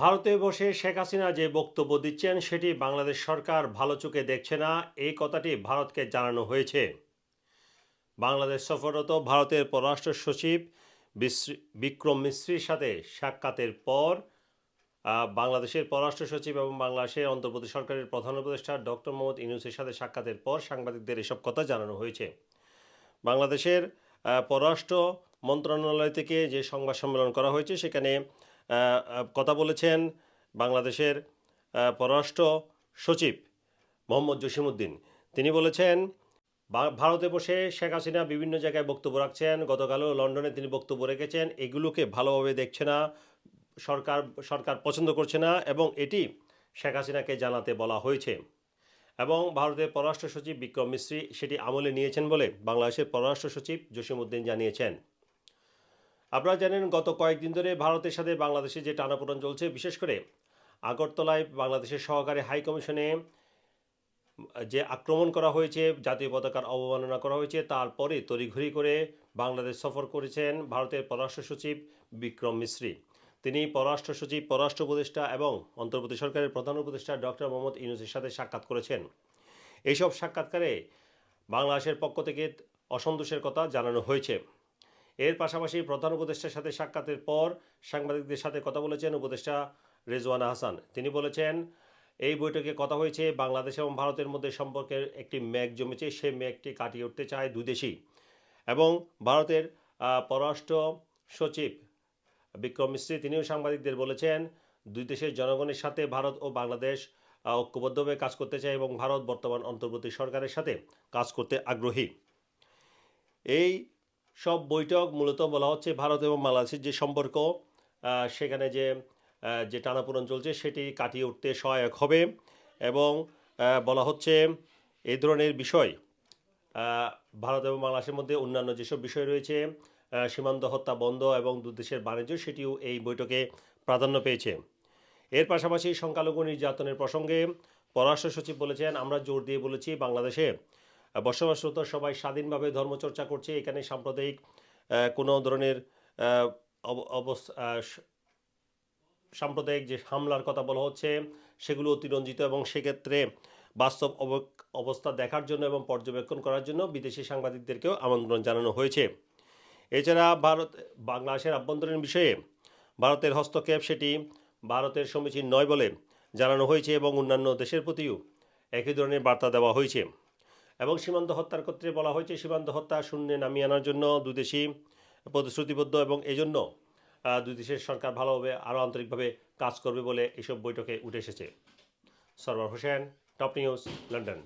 ভারতে বসে শেখ হাসিনা যে বক্তব্য দিচ্ছেন, সেটি বাংলাদেশ সরকার ভালো চোখে দেখছে না। এই কথাটি ভারতকে জানানো হয়েছে। বাংলাদেশ সফররত ভারতের পররাষ্ট্র সচিব বিক্রম মিশ্রির সাথে সাক্ষাতের পর বাংলাদেশের পররাষ্ট্র সচিব এবং বাংলাদেশের অন্তর্বর্তী সরকারের প্রধান উপদেষ্টা ডক্টর মোহাম্মদ ইউনুসের সাথে সাক্ষাতের পর সাংবাদিকদের এসব কথা জানানো হয়েছে। বাংলাদেশের পররাষ্ট্র মন্ত্রণালয় থেকে যে সংবাদ সম্মেলন করা হয়েছে, সেখানে কথা বলেছেন বাংলাদেশের পররাষ্ট্র সচিব মোহাম্মদ জসিমউদ্দিন। তিনি বলেছেন ভারতে বসে শেখ হাসিনা বিভিন্ন জায়গায় বক্তব্য রাখছেন। গতকালও লন্ডনে তিনি বক্তব্য রেখেছেন, এগুলোকে ভালোভাবে দেখছে না, সরকার সরকার পছন্দ করছে না, এবং এটি শেখ হাসিনাকে জানাতে বলা হয়েছে। এবং ভারতের পররাষ্ট্র সচিব বিক্রম মিশ্রী সেটি আমলে নিয়েছেন বলে বাংলাদেশের পররাষ্ট্র সচিব জসিমউদ্দিন জানিয়েছেন। আপনারা জানেন গত কয়েকদিন ধরে ভারতের সাথে বাংলাদেশে যে টানাপোড়েন চলছে, বিশেষ করে আগরতলায় বাংলাদেশের সহকারী হাই কমিশনে যে আক্রমণ করা হয়েছে, জাতীয় পতাকার অবমাননা করা হয়েছে, তারপরে তড়িঘড়ি করে বাংলাদেশ সফর করেছেন ভারতের পররাষ্ট্র সচিব বিক্রম মিশ্রী তিনি পররাষ্ট্র সচিব, পররাষ্ট্র উপদেষ্টা এবং অন্তর্বর্তী সরকারের প্রধান উপদেষ্টা ডক্টর মোহাম্মদ ইউনুসের সাথে সাক্ষাৎ করেছেন। এইসব সাক্ষাৎকারে বাংলাদেশের পক্ষ থেকে অসন্তোষের কথা জানানো হয়েছে। এর পাশাপাশি প্রধান উপদেষ্টার সাথে সাক্ষাতের পর সাংবাদিকদের সাথে কথা বলেছেন উপদেষ্টা রেজওয়ানা হাসান। তিনি বলেছেন, এই বৈঠকে কথা হয়েছে, বাংলাদেশ এবং ভারতের মধ্যে সম্পর্কের একটি মেঘ জমেছে সেই মেঘটি কাটিয়ে উঠতে চায় দুই দেশই। এবং ভারতের পররাষ্ট্র সচিব বিক্রম মিস্ত্রি তিনিও সাংবাদিকদের বলেছেন, দুই দেশের জনগণের সাথে ভারত ও বাংলাদেশ ঐক্যবদ্ধভাবে কাজ করতে চায় এবং ভারত বর্তমান অন্তর্বর্তী সরকারের সাথে কাজ করতে আগ্রহী। এই সব বৈঠক মূলত বলা হচ্ছে ভারত এবং বাংলাদেশের যে সম্পর্ক সেখানে যে যে টানাপোড়েন চলছে সেটি কাটিয়ে উঠতে সহায়ক হবে এবং বলা হচ্ছে এই ধরনের বিষয় ভারত এবং বাংলাদেশের মধ্যে অন্যান্য যেসব বিষয় রয়েছে সীমান্ত হত্যা বন্ধ এবং দু দেশের বাণিজ্য সেটিও এই বৈঠকে প্রাধান্য পেয়েছে। এর পাশাপাশি সংখ্যালঘু নির্যাতনের প্রসঙ্গে পররাষ্ট্র সচিব বলেছেন, আমরা জোর দিয়ে বলেছি বাংলাদেশে বসবাসরত সবাই স্বাধীনভাবে ধর্মচর্চা করছে। এখানে সাম্প্রদায়িক কোনো ধরনের আহ, অব- অবস- আহ, স- সাম্প্রদায়িক যে হামলার কথা বলা হচ্ছে সেগুলো অতিরঞ্জিত এবং সেক্ষেত্রে বাস্তব অব- অবস্থা দেখার জন্য এবং পর্যবেক্ষণ করার জন্য বিদেশি সাংবাদিকদেরকেও আমন্ত্রণ জানানো হয়েছে। এছাড়া ভারত বাংলাদেশের আভ্যন্তরীণ বিষয়ে ভারতের হস্তক্ষেপ সেটি ভারতের সমীচীন নয় বলে জানানো হয়েছে এবং অন্যান্য দেশের প্রতিও একই ধরনের বার্তা দেওয়া হয়েছে। এবং সীমান্ত হত্যার ক্ষেত্রে বলা হয়েছে, সীমান্ত হত্যা শূন্যে নামিয়ে আনার জন্য দুদেশই প্রতিশ্রুতিবদ্ধ এবং এজন্য দুই দেশের সরকার ভালোভাবে আরও আন্তরিকভাবে কাজ করবে বলে এসব বৈঠকে উঠে এসেছে। Sarwar Hossain, top news, London.